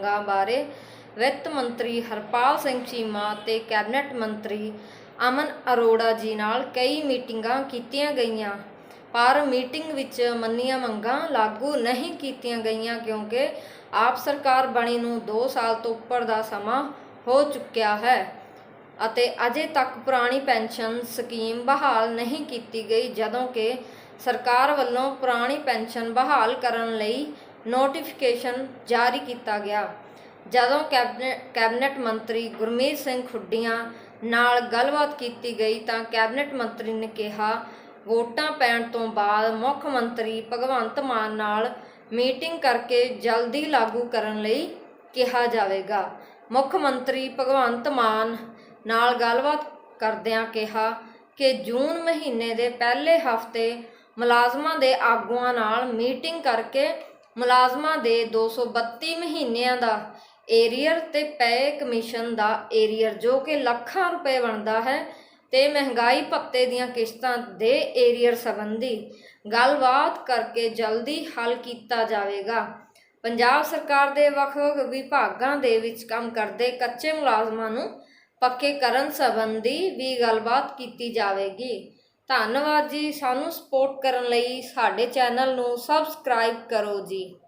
ਮੰਗਾਂ ਬਾਰੇ ਵਿੱਤ ਮੰਤਰੀ ਹਰਪਾਲ ਸਿੰਘ ਚੀਮਾ ਤੇ ਕੈਬਨਿਟ ਮੰਤਰੀ ਅਮਨ ਅਰੋੜਾ ਜੀ ਨਾਲ ਕਈ ਮੀਟਿੰਗਾਂ ਕੀਤੀਆਂ ਗਈਆਂ, ਪਰ ਮੀਟਿੰਗ ਵਿੱਚ ਮੰਨੀਆਂ ਮੰਗਾਂ ਲਾਗੂ ਨਹੀਂ ਕੀਤੀਆਂ ਗਈਆਂ ਕਿਉਂਕਿ ਆਪ ਸਰਕਾਰ ਬਣੀ ਨੂੰ 2 ਸਾਲ ਤੋਂ ਉੱਪਰ ਦਾ ਸਮਾਂ ਹੋ ਚੁੱਕਿਆ ਹੈ ਅਤੇ ਅਜੇ ਤੱਕ ਪੁਰਾਣੀ ਪੈਨਸ਼ਨ ਸਕੀਮ ਬਹਾਲ ਨਹੀਂ ਕੀਤੀ ਗਈ, ਜਦੋਂ ਕਿ ਸਰਕਾਰ ਵੱਲੋਂ ਪੁਰਾਣੀ ਪੈਨਸ਼ਨ ਬਹਾਲ ਕਰਨ ਲਈ ਨੋਟੀਫਿਕੇਸ਼ਨ ਜਾਰੀ ਕੀਤਾ ਗਿਆ। ਜਦੋਂ ਕੈਬਨਿਟ ਕੈਬਨਿਟ ਮੰਤਰੀ ਗੁਰਮੀਤ ਸਿੰਘ ਖੁੱਡੀਆਂ ਨਾਲ ਗੱਲਬਾਤ ਕੀਤੀ ਗਈ ਤਾਂ ਕੈਬਨਿਟ ਮੰਤਰੀ ਨੇ ਕਿਹਾ, ਵੋਟਾਂ ਪੈਣ ਤੋਂ ਬਾਅਦ ਮੁੱਖ ਮੰਤਰੀ ਭਗਵੰਤ ਮਾਨ ਨਾਲ ਮੀਟਿੰਗ ਕਰਕੇ ਜਲਦੀ ਲਾਗੂ ਕਰਨ ਲਈ ਕਿਹਾ ਜਾਵੇਗਾ। ਮੁੱਖ ਮੰਤਰੀ ਭਗਵੰਤ ਮਾਨ ਨਾਲ ਗੱਲਬਾਤ ਕਰਦਿਆਂ ਕਿਹਾ ਕਿ ਜੂਨ ਮਹੀਨੇ ਦੇ ਪਹਿਲੇ ਹਫ਼ਤੇ ਮੁਲਾਜ਼ਮਾਂ ਦੇ ਆਗੂਆਂ ਨਾਲ ਮੀਟਿੰਗ ਕਰਕੇ ਮੁਲਾਜ਼ਮਾਂ ਦੇ 232 ਮਹੀਨਿਆਂ ਦਾ ਏਰੀਅਰ ਤੇ ਪੇ ਕਮਿਸ਼ਨ ਦਾ ਏਰੀਅਰ, ਜੋ ਕਿ ਲੱਖਾਂ ਰੁਪਏ ਬਣਦਾ ਹੈ ਤੇ ਮਹਿੰਗਾਈ ਭੱਤੇ ਦੀਆਂ ਕਿਸ਼ਤਾਂ ਦੇ ਏਰੀਅਰ ਸੰਬੰਧੀ ਗੱਲਬਾਤ ਕਰਕੇ ਜਲਦੀ ਹੱਲ ਕੀਤਾ ਜਾਵੇਗਾ। ਪੰਜਾਬ ਸਰਕਾਰ ਦੇ ਵੱਖ-ਵੱਖ ਵਿਭਾਗਾਂ ਦੇ ਵਿੱਚ ਕੰਮ ਕਰਦੇ ਕੱਚੇ ਮੁਲਾਜ਼ਮਾਂ ਨੂੰ ਪੱਕੇ ਕਰਨ ਸੰਬੰਧੀ ਵੀ ਗੱਲਬਾਤ ਕੀਤੀ ਜਾਵੇਗੀ। ਧੰਨਵਾਦ ਜੀ। ਸਾਨੂੰ ਸਪੋਰਟ ਕਰਨ ਲਈ ਸਾਡੇ ਚੈਨਲ ਨੂੰ ਸਬਸਕ੍ਰਾਈਬ ਕਰੋ ਜੀ।